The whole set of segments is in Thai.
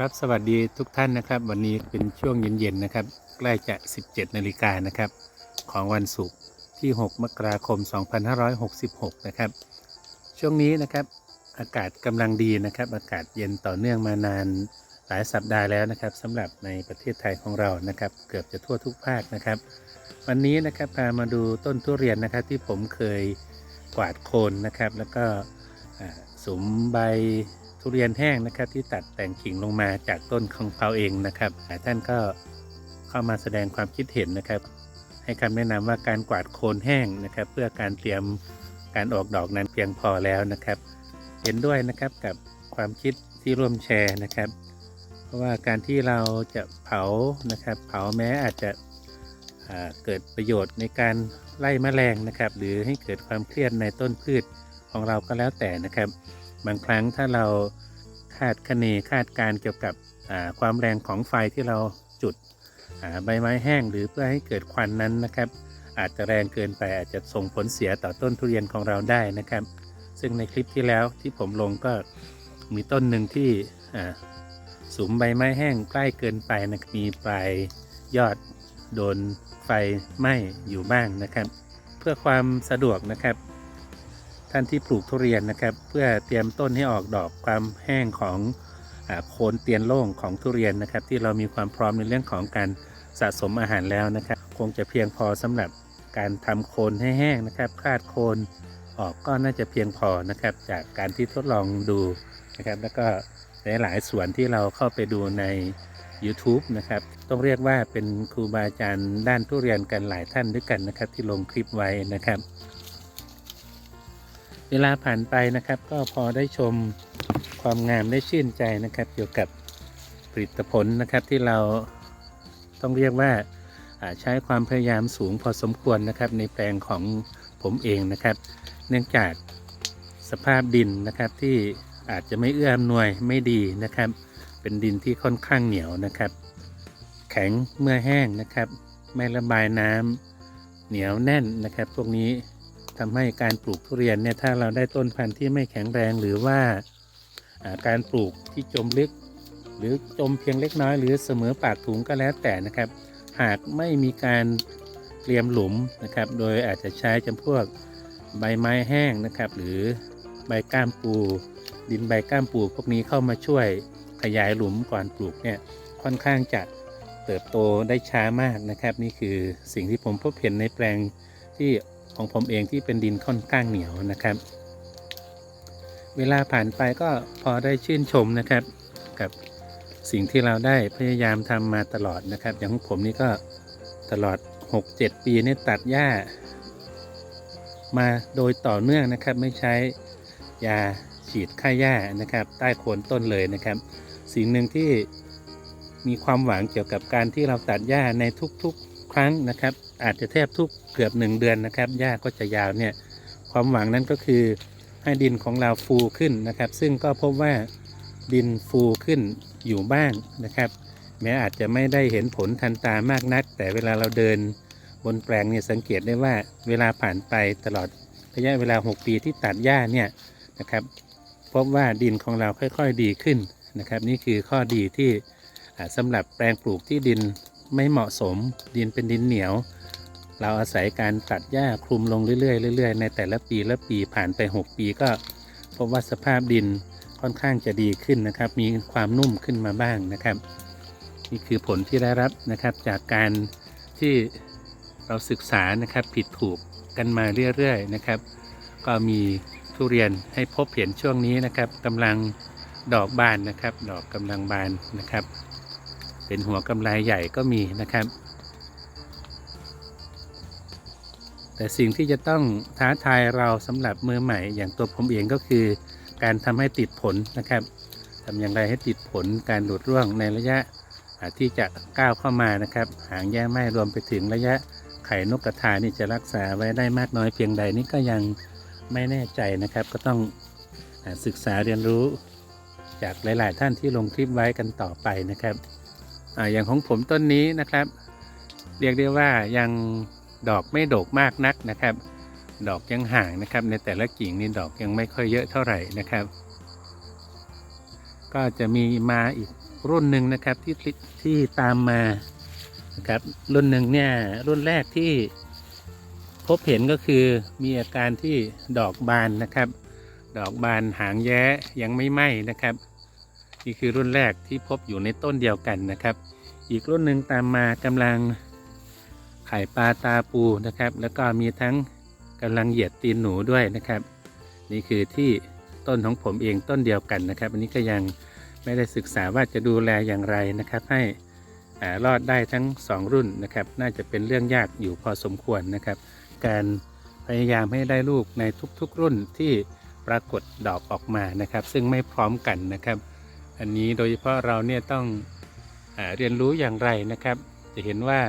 ครับสวัสดีทุกท่านนะครับ วันนี้เป็นช่วงเย็นๆนะครับ ใกล้จะ 17นาฬิกานะครับ ของวันศุกร์ที่ 6 มกราคม 2566 นะครับ ช่วงนี้นะครับ อากาศกำลังดีนะครับ อากาศเย็นต่อเนื่องมานานหลายสัปดาห์แล้วนะครับสำหรับในประเทศไทยของเรานะครับ เกือบจะทั่วทุกภาคนะครับ วันนี้นะครับพามาดูต้นทุเรียนนะครับที่ผมเคยกวาดโคนนะครับ แล้วก็สุมใบ ทุเรียนแห้งนะครับ ที่ตัดแต่งกิ่งลงมาจากต้นของเขาเองนะครับหลายท่านก็เข้ามาแสดงความคิดเห็นนะครับ ให้คำแนะนำว่าการกวาดโคนแห้งนะครับ เพื่อการเตรียมการออกดอกนั้นเพียงพอแล้วนะครับ เห็นด้วยนะครับกับความคิดที่ร่วมแชร์นะครับ เพราะว่าการที่เราจะเผานะครับ เผาแม้อาจจะเกิดประโยชน์ในการไล่แมลงนะครับ หรือให้เกิดความเครียดในต้นพืชของเราก็แล้วแต่นะครับ บางครั้งถ้าเราคาดคะเนคาดการณ์เกี่ยวกับความแรงของไฟที่เราจุดใบไม้แห้งหรือเพื่อให้เกิดควันนั้นนะครับ อาจจะแรงเกินไปอาจจะส่งผลเสียต่อต้นทุเรียนของเราได้นะครับ ซึ่งในคลิปที่แล้วที่ผมลงก็มีต้นหนึ่งที่สุมใบไม้แห้งใกล้เกินไปนะมีปลายยอดโดนไฟไหม้อยู่บ้างนะครับ เพื่อความสะดวกนะครับ ท่านที่ปลูกทุเรียนนะครับ เพื่อเตรียมต้นให้ออกดอกความแห้งของอโคนเตียนโล่งของทุเรียนนะครับ ที่เรามีความพร้อมในเรื่องของการสะสมอาหารแล้วนะครับ คงจะเพียงพอสำหรับการทำโคนให้แห้งนะครับคาดโคนออกก็น่าจะเพียงพอนะครับ จากการที่ทดลองดูนะครับ แล้วก็หลายๆส่วนที่เราเข้าไปดูใน YouTube นะครับ ต้องเรียกว่าเป็นครูบาอาจารย์ด้านทุเรียนกันหลายท่านด้วยกันนะครับ ที่ลงคลิปไว้นะครับ เวลาผ่านไปนะครับ ก็พอได้ชมความงามได้ชื่นใจนะครับ เกี่ยวกับผลิตผลนะครับที่เราต้องเรียกว่าใช้ความพยายามสูงพอสมควรนะครับ ในแปลงของผมเองนะครับ เนื่องจากสภาพดินนะครับที่อาจจะไม่เอื้ออำนวยไม่ดีนะครับ เป็นดินที่ค่อนข้างเหนียวนะครับ แข็งเมื่อแห้งนะครับ ไม่ระบายน้ำเหนียวแน่นนะครับ พวกนี้ ทำให้การปลูกทุเรียนเนี่ยถ้าเราได้ต้นพันธุ์ที่ไม่แข็งแรงหรือว่าการปลูกที่จมลึก หรือจมเพียงเล็กน้อย หรือเสมอปากถุงก็แล้วแต่นะครับ หากไม่มีการเตรียมหลุมนะครับ โดยอาจจะใช้จำพวกใบไม้แห้งนะครับ หรือใบก้ามปู ดินใบก้ามปูพวกนี้เข้ามาช่วยขยายหลุมก่อนปลูกเนี่ยค่อนข้างจะเติบโตได้ช้ามากนะครับ นี่คือสิ่งที่ผมพบเห็นในแปลงที่ ของผมเองที่เป็นดินค่อนข้างเหนียวนะครับ เวลาผ่านไปก็พอได้ชื่นชมนะครับ กับสิ่งที่เราได้พยายามทำมาตลอดนะครับ อย่างของผมนี่ก็ตลอด 6-7 ปีนี่ตัดหญ้า มาโดยต่อเนื่องนะครับ ไม่ใช้ยาฉีดฆ่าหญ้านะครับ ใต้โคนต้นเลยนะครับ สิ่งหนึ่งที่มีความหวังเกี่ยวกับการที่เราตัดหญ้าในทุกๆ ครั้งนะครับ อาจจะแทบทุกเกือบหนึ่งเดือนนะครับหญ้าก็จะยาวเนี่ยความหวังนั้นก็คือให้ดินของเราฟูขึ้นนะครับ ซึ่งก็พบว่าดินฟูขึ้นอยู่บ้างนะครับ แม้อาจจะไม่ได้เห็นผลทันตามากนัก แต่เวลาเราเดินบนแปลงเนี่ยสังเกตได้ว่าเวลาผ่านไปตลอดระยะเวลา 6 ปีที่ตัดหญ้าเนี่ยนะครับ พบว่าดินของเราค่อยๆดีขึ้นนะครับ นี่คือข้อดีที่อ่าสำหรับแปลงปลูกที่ดิน ไม่เหมาะสมดินเป็นดินเหนียว เราอาศัยการตัดหญ้าคลุมลงเรื่อยๆเรื่อยๆในแต่ละปีละปีผ่านไป 6 ปีก็พบว่าสภาพดินค่อนข้างจะดีขึ้นนะครับ มีความนุ่มขึ้นมาบ้างนะครับ นี่คือผลที่ได้รับนะครับจากการที่เราศึกษานะครับผิดถูกกันมาเรื่อยๆนะครับ ก็มีทุเรียนให้พบเห็นช่วงนี้นะครับกำลังดอกบานนะครับ ดอกกำลังบานนะครับ เป็นหัวกำไลใหญ่ก็มีนะครับ แต่สิ่งที่จะต้องท้าทายเราสำหรับมือใหม่ อย่างตัวผมเองก็คือ การทำให้ติดผลนะครับทำอย่างไรให้ติดผลการหลุดร่วงในระยะที่จะก้าวเข้ามานะครับ หางแย่ไม้รวมไปถึงระยะไข่นกกระทานี่จะรักษาไว้ได้มากน้อยเพียงใดนี่ก็ยังไม่แน่ใจนะครับ ก็ต้องศึกษาเรียนรู้จากหลาย ๆ ท่านที่ลงคลิปไว้กันต่อไปนะครับ ออย่างของผมต้นนี้นะครับ เรียกได้ว่ายังดอกไม่โดกมากนักนะครับ ดอกยังห่างนะครับ ในแต่ละกิ่งนี่ดอกยังไม่ค่อยเยอะเท่าไหร่นะครับ ก็จะมีมาอีกรุ่นหนึ่งนะครับที่ติที่ตามมานะครับรุ่นหนึ่งเนี่ยรุ่นแรกที่พบเห็นก็คือมีอาการที่ดอกบานนะครับ ดอกบานหางแย้ยังไม่ไหม้นะครับ นี่คือรุ่นแรกที่พบอยู่ในต้นเดียวกันนะครับ อีกรุ่นหนึ่งตามมากำลังไข่ปลาตาปูนะครับ แล้วก็มีทั้งกำลังเหยียดตีนหนูด้วยนะครับ นี่คือที่ต้นของผมเองต้นเดียวกันนะครับ อันนี้ก็ยังไม่ได้ศึกษาว่าจะดูแลอย่างไรนะครับ ให้อ่ารอดได้ทั้ง 2 รุ่นนะครับ น่าจะเป็นเรื่องยากอยู่พอสมควรนะครับ การพยายามให้ได้ลูกในทุกๆรุ่นที่ปรากฏดอกออกมานะครับ ซึ่งไม่พร้อมกันนะครับ อันนี้โดยเฉพาะเราเนี่ยต้องอเรียนรู้อย่างไรนะครับ จะเห็นว่า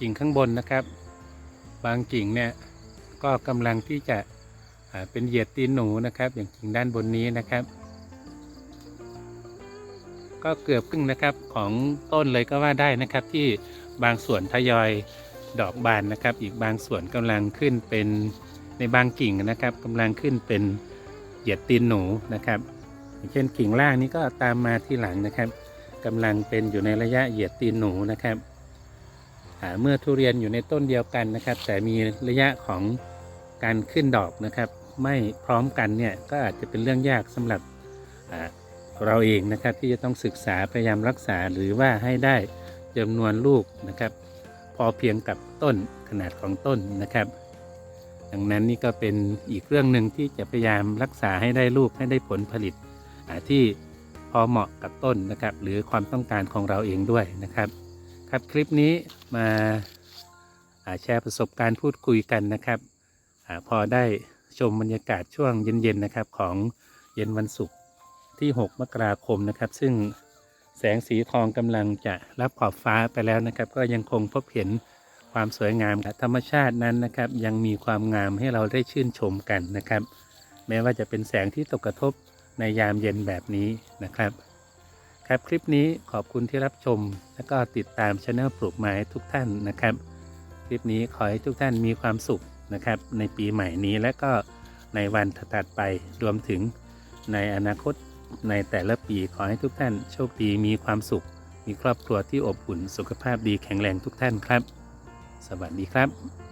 กิ่งข้างบนนะครับ บางกิ่งเนี่ยก็กำลังที่จะเป็นเหยียดตีนหนูนะครับ อย่างกิ่งด้านบนนี้นะครับ ก็เกือบครึ่งนะครับของต้นเลยก็ว่าได้นะครับที่บางส่วนทยอยดอกบานนะครับ อีกบางส่วนกำลังขึ้นเป็นในบางกิ่งนะครับกำลังขึ้นเป็นเหยียดตีนหนูนะครับ อย่างเช่นกิ่งล่างนี้ก็ตามมาที่หลังนะครับกำลังเป็นอยู่ในระยะเหยียดตีนหนูนะครับเมื่อทุเรียนอยู่ในต้นเดียวกันนะครับ แต่มีระยะของการขึ้นดอกนะครับ ไม่พร้อมกันเนี่ยก็อาจจะเป็นเรื่องยากสำหรับเราเองนะครับที่จะต้องศึกษาพยายามรักษาหรือว่าให้ได้จำนวนลูกนะครับ พอเพียงกับต้นขนาดของต้นนะครับ ดังนั้นนี่ก็เป็นอีกเรื่องหนึ่งที่จะพยายามรักษาให้ได้ลูกให้ได้ผลผลิต ที่พอเหมาะกับต้นนะครับ หรือความต้องการของเราเองด้วยนะครับ ครับคลิปนี้มาาแชร์ประสบการณ์พูดคุยกันนะครับอพอได้ชมบรรยากาศช่วงเย็นๆนะครับของเย็นวันศุกร์ที่ 6 มกราคมนะครับ ซึ่งแสงสีทองกำลังจะรับขอบฟ้าไปแล้วนะครับ ก็ยังคงพบเห็นความสวยงามธรรมชาตินั้นนะครับ ยังมีความงามให้เราได้ชื่นชมกันนะครับ แม้ว่าจะเป็นแสงที่ตกกระทบ ในยามเย็นแบบนี้นะครับ ครับคลิปนี้ขอบคุณที่รับชม และก็ติดตามช anel ปลูกไม้ทุกท่านนะครับ คลิปนี้ขอให้ทุกท่านมีความสุขนะครับ ในปีใหม่นี้และก็ในวันถัดไปรวมถึงในอนาคตในแต่ละปีขอให้ทุกท่านโชคดีมีความสุข มีครอบครัวที่อบอุ่นสุขภาพดีแข็งแรงทุกท่านครับ สวัสดีครับ